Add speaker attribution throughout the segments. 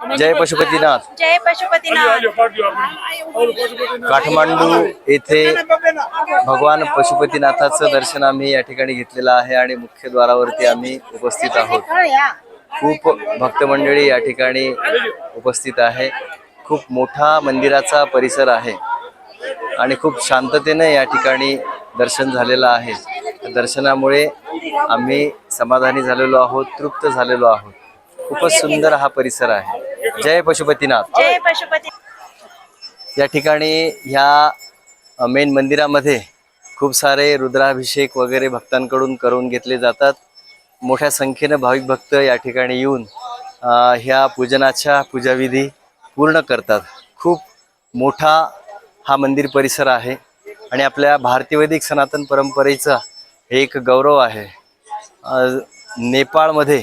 Speaker 1: जय पशुपतीनाथ.
Speaker 2: जय पशुपतीनाथ.
Speaker 1: काठमांडू येथे भगवान पशुपतीनाथाचं दर्शन आम्ही या ठिकाणी घेतलेलं आहे आणि मुख्य द्वारावरती आम्ही उपस्थित आहोत. खूप भक्त मंडळी या ठिकाणी उपस्थित आहे. खूप मोठा मंदिराचा परिसर आहे आणि खूप शांततेने या ठिकाणी दर्शन झालेलं आहे. दर्शनामुळे आम्ही समाधानी झालेलो आहोत तृप्त झालेलो आहोत. खूपच सुंदर हा परिसर आहे. जय पशुपतीनाथ.
Speaker 2: जय पशुपती
Speaker 1: या ठिकाणी ह्या मेन मंदिरामध्ये खूप सारे रुद्राभिषेक वगैरे भक्तांकडून करून घेतले जातात. मोठ्या संख्येनं भाविक भक्त या ठिकाणी येऊन ह्या पूजनाच्या पूजाविधी पूर्ण करतात. खूप मोठा हा मंदिर परिसर आहे आणि आपल्या भारतीय वैदिक सनातन परंपरेचा हे एक गौरव आहे. नेपाळमध्ये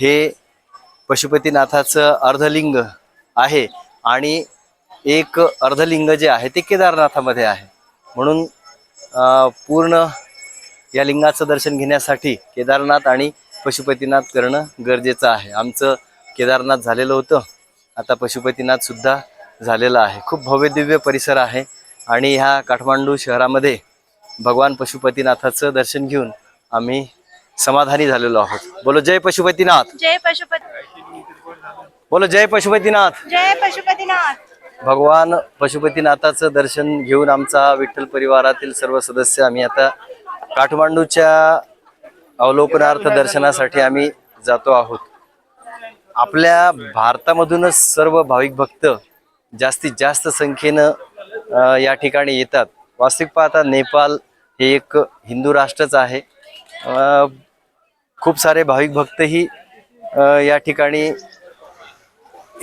Speaker 1: हे पशुपतीनाथाचं अर्धलिंग आहे आणि एक अर्धलिंग जे आहे ते केदारनाथामध्ये आहे. म्हणून पूर्ण या लिंगाचं दर्शन घेण्यासाठी केदारनाथ आणि पशुपतीनाथ करणं गरजेचं आहे. आमचं केदारनाथ झालेलं होतं. आता पशुपतीनाथसुद्धा झालेलं आहे. खूप भव्यदिव्य परिसर आहे आणि ह्या काठमांडू शहरामध्ये भगवान पशुपतीनाथाचं दर्शन घेऊन आम्ही समाधानी झालेलो आहोत. बोलो जय पशुपतीनाथ.
Speaker 2: जय पशुपती
Speaker 1: बोलो जय पशुपतीनाथ.
Speaker 2: जय पशुपतीनाथ.
Speaker 1: भगवान पशुपतीनाथाचं दर्शन घेऊन आमचा विठ्ठल परिवारातील सर्व सदस्य आम्ही आता काठमांडूच्या अवलोकनार्थ दर्शनासाठी आम्ही जातो आहोत. आपल्या भारतामधूनच सर्व भाविक भक्त जास्तीत जास्त संख्येनं या ठिकाणी येतात. वास्तविक पाहता नेपाळ हे एक हिंदू राष्ट्रच आहे. खूप सारे भाविक भक्तही या ठिकाणी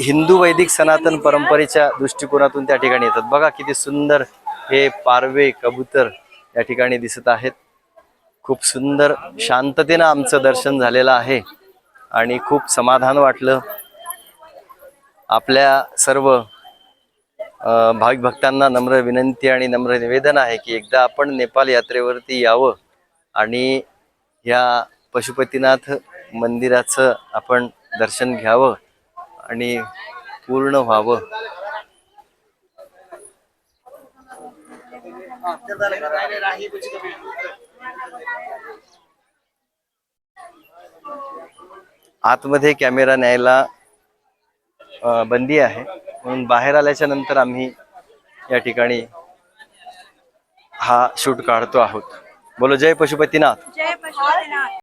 Speaker 1: हिंदू वैदिक सनातन परंपरेच्या दृष्टिकोनातून त्या ठिकाणी येतात. बघा किती सुंदर हे पारवे कबूतर या ठिकाणी दिसत आहेत. खूप सुंदर शांततेनं आमचं दर्शन झालेलं आहे आणि खूप समाधान वाटलं. आपल्या सर्व भाविक भक्तांना नम्र विनंती आणि नम्र निवेदन आहे की एकदा आपण नेपाल यात्रेवरती यावं आणि या पशुपतीनाथ मंदिराचं आपण दर्शन घ्यावं आणि पूर्ण व्हावं. आतमध्ये कॅमेरा न्यायला बंदी आहे. म्हणून बाहेर आल्याच्यानंतर आम्ही या ठिकाणी हा शूट काढतो आहोत. बोलो जय पशुपतीनाथ.
Speaker 2: जय पशुपतीनाथ.